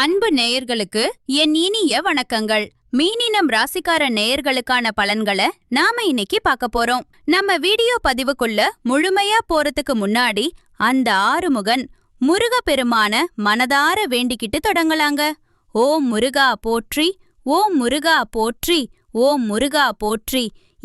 அன்பு நேயர்களுக்கு என் இனிய வணக்கங்கள். மீனினம் ராசிக்கார நேயர்களுக்கான பலன்களை நாம இன்னைக்கு பார்க்க போறோம். நம்ம வீடியோ பதிவுக்குள்ள முழுமையா போறதுக்கு முன்னாடி அந்த ஆறுமுகன் முருகப்பெருமான மனதார வேண்டிக்கிட்டு தொடங்கலாங்க. ஓம் முருகா போற்றி ஓம் முருகா போற்றி ஓம் முருகா போற்றி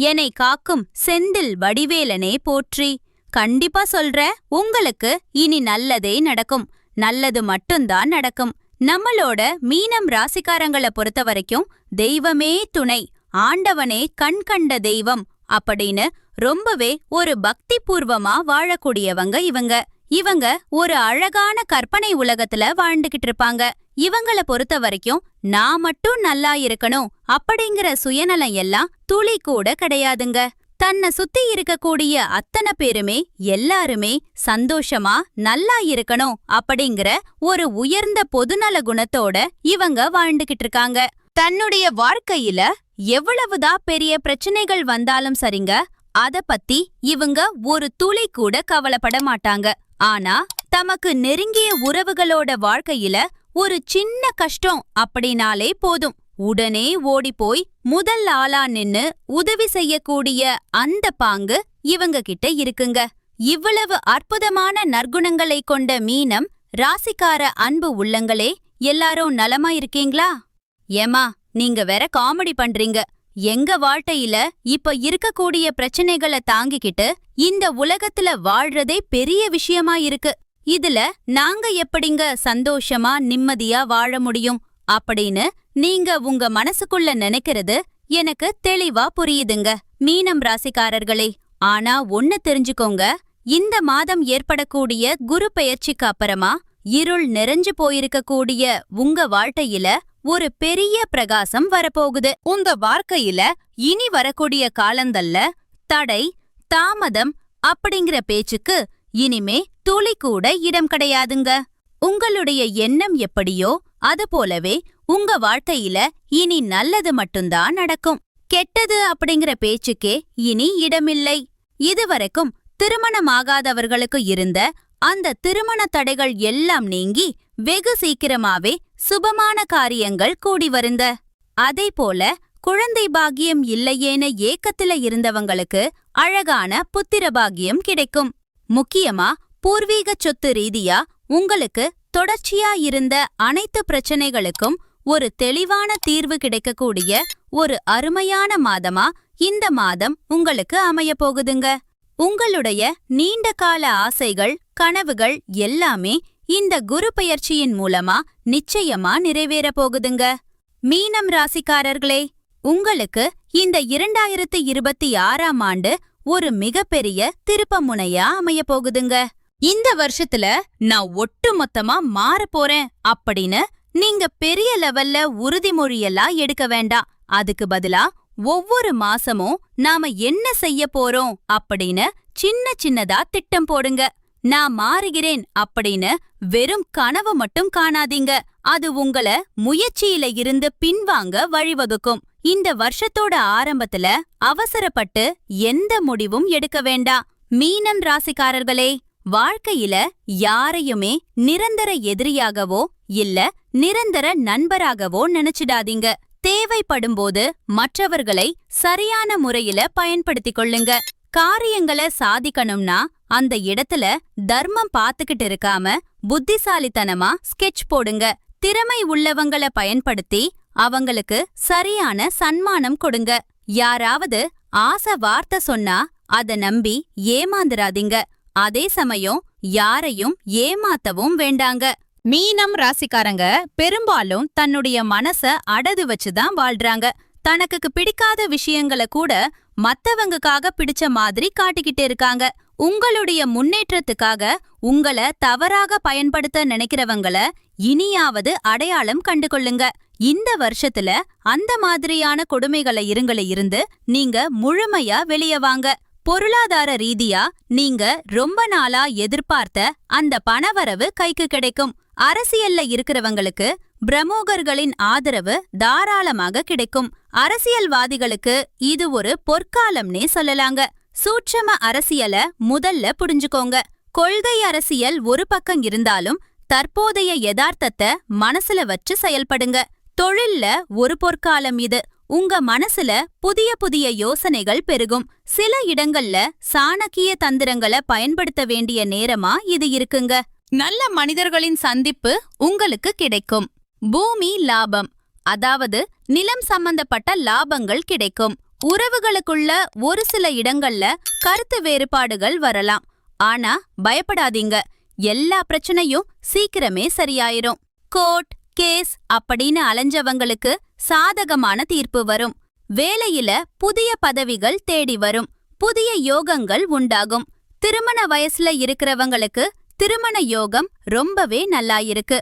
என்னை காக்கும் செந்தில் வடிவேலனே போற்றி. கண்டிப்பா சொல்ற உங்களுக்கு இனி நல்லதே நடக்கும். நல்லது மட்டும்தான் நடக்கும். நம்மளோட மீனம் ராசிக்காரங்கள பொறுத்த வரைக்கும் தெய்வமே துணை ஆண்டவனே கண் கண்ட தெய்வம் அப்படின்னு ரொம்பவே ஒரு பக்தி பூர்வமா வாழக்கூடியவங்க இவங்க. இவங்க ஒரு அழகான கற்பனை உலகத்துல வாழ்ந்துகிட்டு இருப்பாங்க. இவங்கள பொறுத்த வரைக்கும் நான் மட்டும் நல்லா இருக்கணும் அப்படிங்கிற சுயநலம் எல்லாம் துளி கூட கிடையாதுங்க. தன்னை சுத்தி இருக்கக்கூடிய அத்தனை பேருமே எல்லாருமே சந்தோஷமா நல்லா இருக்கணும் அப்படிங்கிற ஒரு உயர்ந்த பொதுநல குணத்தோட இவங்க வாழ்ந்துகிட்டு இருக்காங்க. தன்னுடைய வாழ்க்கையில எவ்வளவுதான் பெரிய பிரச்சனைகள் வந்தாலும் சரிங்க அத பத்தி இவங்க ஒரு துளி கூட கவலைப்பட மாட்டாங்க. ஆனா தமக்கு நெருங்கிய உறவுகளோட வாழ்க்கையில ஒரு சின்ன கஷ்டம் அப்படினாலே போதும். உடனே ஓடிப்போய் முதல் ஆளா நின்னு உதவி செய்யக்கூடிய அந்த பாங்கு இவங்க கிட்ட இருக்குங்க. இவ்வளவு அற்புதமான நற்குணங்களை கொண்ட மீனம் ராசிக்கார அன்பு உள்ளங்களே எல்லாரும் நலமா இருக்கீங்களா? ஏமா நீங்க வேற காமெடி பண்றீங்க. எங்க வாழ்க்கையில இப்ப இருக்கக்கூடிய பிரச்சனைகளை தாங்கிக்கிட்டு இந்த உலகத்துல வாழ்றதே பெரிய விஷயமா இருக்கு. இதுல நாங்க எப்படிங்க சந்தோஷமா நிம்மதியா வாழ முடியும்? அப்படின்னு நீங்க உங்க மனசுக்குள்ள நினைக்கிறது எனக்கு தெளிவா புரியுதுங்க. மீனம் ராசிக்காரர்களே ஆனா ஒன்னு தெரிஞ்சுக்கோங்க. இந்த மாதம் ஏற்படக்கூடிய குரு பெயர்ச்சிக்கு அப்புறமா இருள் நிறைஞ்சு போயிருக்கக்கூடிய உங்க வாழ்க்கையில ஒரு பெரிய பிரகாசம் வரப்போகுது. உங்க வாழ்க்கையில இனி வரக்கூடிய காலந்தல்ல தடை தாமதம் அப்படிங்கிற பேச்சுக்கு இனிமே துளி கூட இடம் கிடையாதுங்க. உங்களுடைய எண்ணம் எப்படியோ அது போலவே உங்க வாழ்க்கையில இனி நல்லது மட்டும்தான் நடக்கும். கெட்டது அப்படிங்கிற பேச்சுக்கே இனி இடமில்லை. இதுவரைக்கும் திருமணமாகாதவர்களுக்கு இருந்த அந்த திருமண தடைகள் எல்லாம் நீங்கி வெகு சீக்கிரமாவே சுபமான காரியங்கள் கூடி வருந்த. அதே போல குழந்தை பாக்கியம் இல்லையேன ஏக்கத்துல இருந்தவங்களுக்கு அழகான புத்திர பாக்கியம் கிடைக்கும். முக்கியமா பூர்வீக சொத்து ரீதியா உங்களுக்கு தொடர்ச்சியா இருந்த அனைத்து பிரச்சனைகளுக்கும் ஒரு தெளிவான தீர்வு கிடைக்கக்கூடிய ஒரு அருமையான மாதமா இந்த மாதம் உங்களுக்கு அமைய போகுதுங்க. உங்களுடைய நீண்ட கால ஆசைகள் கனவுகள் எல்லாமே இந்த குரு பயிற்சியின் மூலமா நிச்சயமா நிறைவேற போகுதுங்க. மீனம் ராசிக்காரர்களே உங்களுக்கு இந்த இரண்டாயிரத்து இருபத்தி ஆறாம் ஆண்டு ஒரு மிகப்பெரிய திருப்பமுனையா அமைய போகுதுங்க. இந்த வருஷத்துல நான் ஒட்டுமொத்தமா மாற போறேன் அப்படின்னு நீங்க பெரிய லெவல்ல உறுதிமொழியெல்லாம் எடுக்க வேண்டாம். அதுக்கு பதிலா ஒவ்வொரு மாசமும் நாம என்ன செய்ய போறோம் அப்படின்னு சின்ன சின்னதா திட்டம் போடுங்க. நான் மாறுகிறேன் அப்படின்னு வெறும் கனவு மட்டும் காணாதீங்க. அது உங்கள முயற்சியில இருந்து பின்வாங்க வழிவகுக்கும். இந்த வருஷத்தோட ஆரம்பத்துல அவசரப்பட்டு எந்த முடிவும் எடுக்க வேண்டாம். மீனம் ராசிக்காரர்களே வாழ்க்கையில யாரையுமே நிரந்தர எதிரியாகவோ இல்ல நிரந்தர நண்பராகவோ நினைச்சிடாதீங்க. தேவைப்படும்போது மற்றவர்களை சரியான முறையில பயன்படுத்திக் கொள்ளுங்க. காரியங்களை சாதிக்கணும்னா அந்த இடத்துல தர்மம் பாத்துக்கிட்டு இருக்காம புத்திசாலித்தனமா ஸ்கெட்ச் போடுங்க. திறமை உள்ளவங்கள பயன்படுத்தி அவங்களுக்கு சரியான சன்மானம் கொடுங்க. யாராவது ஆசை வார்த்தை சொன்னா அத நம்பி ஏமாந்துராதீங்க அதே சமயம் யாரையும் ஏமாத்தவும் வேண்டாங்க. மீனம் ராசிக்காரங்க பெரும்பாலும் தன்னுடைய மனச அடது வச்சுதான் வாழ்றாங்க. தனக்கு பிடிக்காத விஷயங்கள கூட மத்தவங்களுக்காக பிடிச்ச மாதிரி காட்டிக்கிட்டு இருக்காங்க. உங்களுடைய முன்னேற்றத்துக்காக உங்கள தவறாக பயன்படுத்த நினைக்கிறவங்கள இனியாவது அடையாளம் கண்டுகொள்ளுங்க. இந்த வருஷத்துல அந்த மாதிரியான கொடுமைகளை இருங்கள இருந்து நீங்க முழுமையா வெளியே வாங்க. பொருளாதார ரீதியா நீங்க ரொம்ப நாளா எதிர்பார்த்த அந்த பணவரவு கைக்கு கிடைக்கும். அரசியல்ல இருக்கிறவங்களுக்கு பிரமோகர்களின் ஆதரவு தாராளமாக கிடைக்கும். அரசியல்வாதிகளுக்கு இது ஒரு பொற்காலம்னே சொல்லலாங்க. சூட்சம அரசியல முதல்ல புரிஞ்சுக்கோங்க. கொள்கை அரசியல் ஒரு பக்கம் இருந்தாலும் தற்போதைய யதார்த்தத்தை மனசுல வச்சு செயல்படுங்க. தொழில்ல ஒரு பொற்காலம் இது. உங்க மனசுல புதிய புதிய யோசனைகள் பெருகும். சில இடங்கள்ல சாணக்கிய தந்திரங்களை பயன்படுத்த வேண்டிய நேரமா இது இருக்குங்க. நல்ல மனிதர்களின் சந்திப்பு உங்களுக்கு கிடைக்கும். பூமி லாபம் அதாவது நிலம் சம்பந்தப்பட்ட லாபங்கள் கிடைக்கும். உறவுகளுக்குள்ள ஒரு சில இடங்கள்ல கருத்து வேறுபாடுகள் வரலாம். ஆனா பயப்படாதீங்க. எல்லா பிரச்சனையும் சீக்கிரமே சரியாயிரும். கோர்ட் கேஸ் அப்படின்னு அலைஞ்சவங்களுக்கு சாதகமான தீர்ப்பு வரும். வேலையில புதிய பதவிகள் தேடி வரும். புதிய யோகங்கள் உண்டாகும். திருமண வயசுல இருக்கிறவங்களுக்கு திருமண யோகம் ரொம்பவே நல்லா இருக்கு.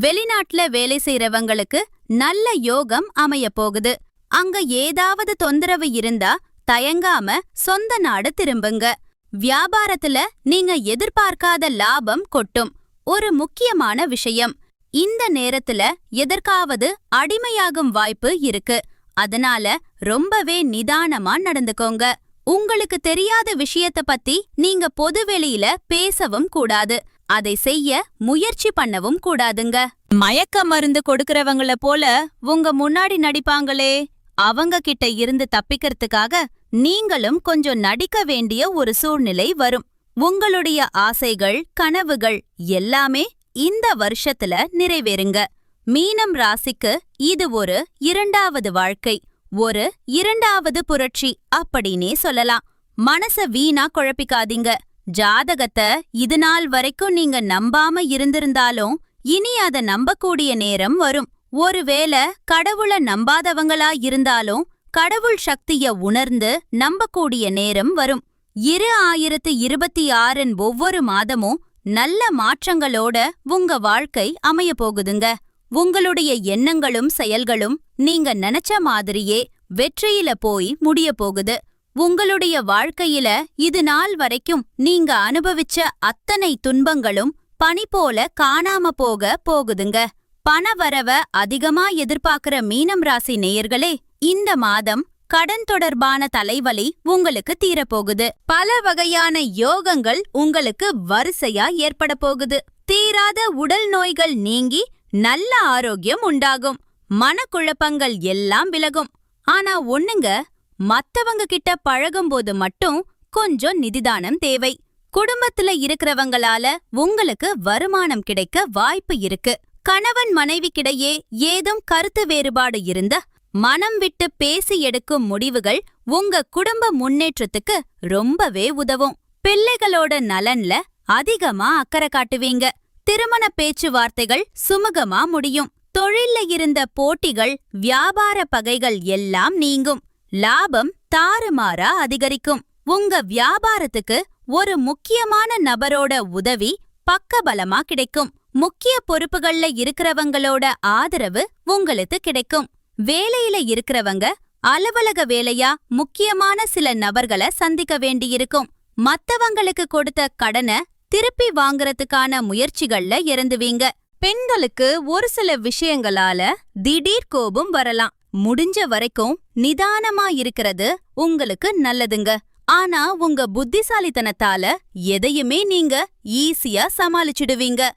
வெளிநாட்டுல வேலை செய்யறவங்களுக்கு நல்ல யோகம் அமைய போகுது. அங்க ஏதாவது தொந்தரவு இருந்தா தயங்காம சொந்த நாடு திரும்புங்க. வியாபாரத்துல நீங்க எதிர்பார்க்காத லாபம் கொட்டும். ஒரு முக்கியமான விஷயம். இந்த நேரத்துல எதற்காவது அடிமையாகும் வாய்ப்பு இருக்கு. அதனால ரொம்பவே நிதானமா நடந்துக்கோங்க. உங்களுக்கு தெரியாத விஷயத்த பத்தி நீங்க பொதுவெளியில பேசவும் கூடாது. அதை செய்ய முயற்சி பண்ணவும் கூடாதுங்க. மயக்க மருந்து கொடுக்கறவங்கள போல உங்க முன்னாடி நடிப்பாங்களே. அவங்க கிட்ட இருந்து தப்பிக்கிறதுக்காக நீங்களும் கொஞ்சம் நடிக்க வேண்டிய ஒரு சூழ்நிலை வரும். உங்களுடைய ஆசைகள் கனவுகள் எல்லாமே இந்த வருஷத்துல நிறைவேறுங்க. மீனம் ராசிக்கு இது ஒரு இரண்டாவது வாழ்க்கை ஒரு இரண்டாவது புரட்சி அப்படின்னே சொல்லலாம். மனச வீணா குழப்பிக்காதீங்க. ஜாதகத்தை இது நாள் வரைக்கும் நீங்க நம்பாம இருந்திருந்தாலும் இனி அத நம்பக்கூடிய நேரம் வரும். ஒருவேளை கடவுள நம்பாதவங்களா இருந்தாலும் கடவுள் சக்திய உணர்ந்து நம்பக்கூடிய நேரம் வரும். இரு ஆயிரத்து இருபத்தி ஆறின் ஒவ்வொரு மாதமும் நல்ல மாற்றங்களோட உங்க வாழ்க்கை அமைய போகுதுங்க. உங்களுடைய எண்ணங்களும் செயல்களும் நீங்க நினைச்ச மாதிரியே வெற்றியில போய் முடிய போகுது. உங்களுடைய வாழ்க்கையில இது நாள் வரைக்கும் நீங்க அனுபவிச்ச அத்தனை துன்பங்களும் பனி போல காணாம போக போகுதுங்க. பணவரவ அதிகமா எதிர்பார்க்கிற மீனம் ராசி நேயர்களே இந்த மாதம் கடன் தொடர்பான தலைவலி உங்களுக்கு தீரப்போகுது. பல வகையான யோகங்கள் உங்களுக்கு வரிசையா ஏற்பட போகுது. தீராத உடல் நோய்கள் நீங்கி நல்ல ஆரோக்கியம் உண்டாகும். மனக்குழப்பங்கள் எல்லாம் விலகும். ஆனா ஒண்ணுங்க மத்தவங்க கிட்ட பழகும்போது மட்டும் கொஞ்சம் நிதிதானம் தேவை. குடும்பத்துல இருக்கிறவங்களால உங்களுக்கு வருமானம் கிடைக்க வாய்ப்பு இருக்கு. கணவன் மனைவிக்கிடையே ஏதும் கருத்து வேறுபாடு இருந்தா மனம் விட்டு பேசி எடுக்கும் முடிவுகள் உங்க குடும்ப முன்னேற்றத்துக்கு ரொம்பவே உதவும். பிள்ளைகளோட நலன்ல அதிகமா அக்கறை காட்டுவீங்க. திருமண பேச்சுவார்த்தைகள் சுமூகமா முடியும். தொழில்ல இருந்த போட்டிகள் வியாபார பகைகள் எல்லாம் நீங்கும். லாபம் தாறுமாறா அதிகரிக்கும். உங்க வியாபாரத்துக்கு ஒரு முக்கியமான நபரோட உதவி பக்கபலமா கிடைக்கும். முக்கிய பொறுப்புகள்ல இருக்கிறவங்களோட ஆதரவு உங்களுக்கு கிடைக்கும். வேலையில இருக்கிறவங்க அலுவலக வேலையா முக்கியமான சில நபர்களை சந்திக்க வேண்டியிருக்கும். மத்தவங்களுக்கு கொடுத்த கடனை திருப்பி வாங்குறதுக்கான முயற்சிகள்ல இறந்துவீங்க. பெண்களுக்கு ஒரு சில விஷயங்களால திடீர் கோபம் வரலாம். முடிஞ்ச வரைக்கும் நிதானமா இருக்கிறது உங்களுக்கு நல்லதுங்க. ஆனா உங்க புத்திசாலித்தனத்தால எதையுமே நீங்க ஈஸியா சமாளிச்சிடுவீங்க.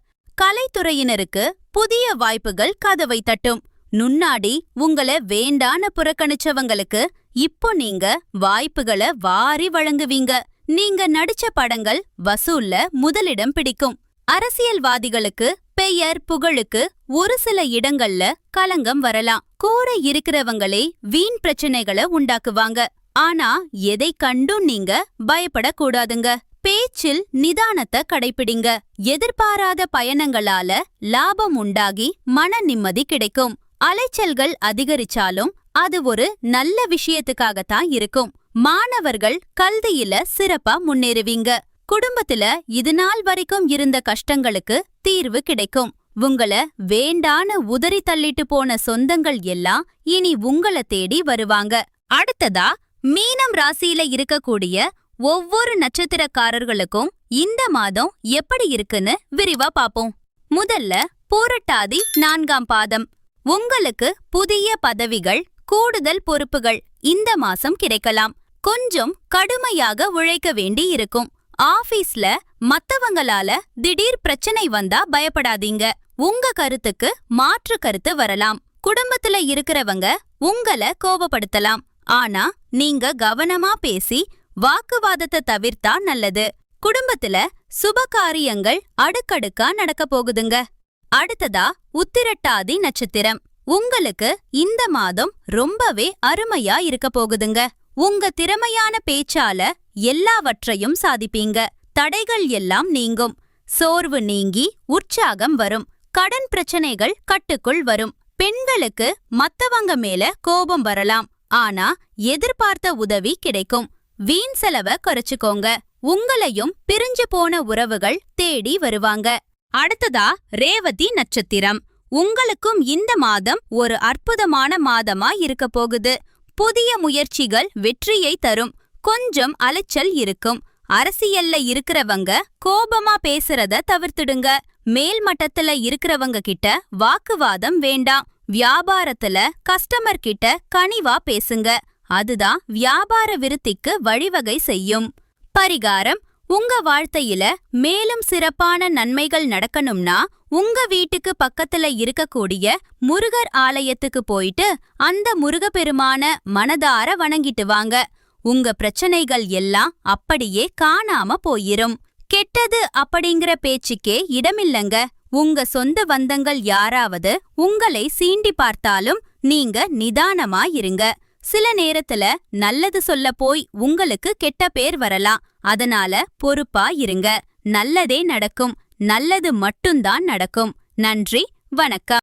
கலைத்துறையினருக்கு புதிய வாய்ப்புகள் கதவை தட்டும். நுண்ணாடி உங்கள வேண்டான புறக்கணிச்சவங்களுக்கு இப்போ நீங்க வாய்ப்புகளை வாரி வழங்குவீங்க. நீங்க நடிச்ச படங்கள் வசூல்ல முதலிடம் பிடிக்கும். அரசியல்வாதிகளுக்கு பெயர் புகழுக்கு ஒரு சில இடங்கள்ல கலங்கம் வரலாம். கூற இருக்கிறவங்களே வீண் பிரச்சனைகளை உண்டாக்குவாங்க. ஆனா எதை கண்டும் நீங்க பயப்படக்கூடாதுங்க. பேச்சில் நிதானத்தை கடைப்பிடிங்க. எதிர்பாராத பயணங்களால லாபம் உண்டாகி மன நிம்மதி கிடைக்கும். அலைச்சல்கள் அதிகரிச்சாலும் அது ஒரு நல்ல விஷயத்துக்காகத்தான் இருக்கும். மாணவர்கள் கல்வியில சிறப்பா முன்னேறுவீங்க. குடும்பத்துல இது நாள் வரைக்கும் இருந்த கஷ்டங்களுக்கு தீர்வு கிடைக்கும். உங்கள வேண்டான உதறி தள்ளிட்டு போன சொந்தங்கள் எல்லாம் இனி உங்கள தேடி வருவாங்க. அடுத்ததா மீனம் ராசியில இருக்கக்கூடிய ஒவ்வொரு நட்சத்திரக்காரர்களுக்கும் இந்த மாதம் எப்படி இருக்குன்னு விரிவா பாப்போம் முதல்ல போரட்டாதி நான்காம் பாதம். உங்களுக்கு புதிய பதவிகள் கூடுதல் பொறுப்புகள் இந்த மாசம் கிடைக்கலாம். கொஞ்சம் கடுமையாக உழைக்க வேண்டி இருக்கும் ஆபீஸ்ல மத்தவங்களால திடீர் பிரச்சனை வந்தா பயப்படாதீங்க. உங்க கருத்துக்கு மாற்று கருத்து வரலாம். குடும்பத்துல இருக்கிறவங்க உங்கள கோபப்படுத்தலாம். ஆனா நீங்க கவனமா பேசி வாக்குவாதத்தை தவிர்த்தா நல்லது. குடும்பத்துல சுப காரியங்கள் அடுக்கடுக்கா நடக்க போகுதுங்க. அடுத்ததா உத்திரட்டாதி நட்சத்திரம். உங்களுக்கு இந்த மாதம் ரொம்பவே அருமையா இருக்க போகுதுங்க. உங்க திறமையான பேச்சால எல்லாவற்றையும் சாதிப்பீங்க. தடைகள் எல்லாம் நீங்கும். சோர்வு நீங்கி உற்சாகம் வரும். கடன் பிரச்சனைகள் கட்டுக்குள் வரும். பெண்களுக்கு மத்தவங்க மேல கோபம் வரலாம். ஆனா எதிர்பார்த்த உதவி கிடைக்கும். வீண் செலவ குறைச்சுக்கோங்க. உங்களையும் பிரிஞ்சு போன உறவுகள் தேடி வருவாங்க. அடுத்ததா ரேவதி நட்சத்திரம். உங்களுக்கும் இந்த மாதம் ஒரு அற்புதமான மாதமா இருக்க போகுது. புதிய முயற்சிகள் வெற்றியை தரும். கொஞ்சம் அலைச்சல் இருக்கும். அரசியல்ல இருக்கிறவங்க கோபமா பேசுறத தவிர்த்துடுங்க. மேல் மட்டத்துல இருக்கிறவங்க கிட்ட வாக்குவாதம் வேண்டாம். வியாபாரத்துல கஸ்டமர் கிட்ட கனிவா பேசுங்க. அதுதான் வியாபார விருத்திக்கு வழிவகை செய்யும். பரிகாரம் உங்க வாழ்க்கையில மேலும் சிறப்பான நன்மைகள் நடக்கணும்னா உங்க வீட்டுக்கு பக்கத்துல இருக்கக்கூடிய முருகர் ஆலயத்துக்கு போயிட்டு அந்த முருகப்பெருமான மனதார வணங்கிட்டு வாங்க. உங்க பிரச்சனைகள் எல்லாம் அப்படியே காணாம போயிரும். கெட்டது அப்படிங்கிற பேச்சுக்கே இடமில்லங்க. உங்க சொந்த பந்தங்கள் யாராவது உங்களை சீண்டி பார்த்தாலும் நீங்க நிதானமா இருங்க. சில நேரத்துல நல்லது சொல்ல போய் உங்களுக்கு கெட்ட பேர் வரலாம். அதனால பொறுப்பா இருங்க நல்லதே நடக்கும். நல்லது மட்டும்தான் நடக்கும். நன்றி. வணக்கம்.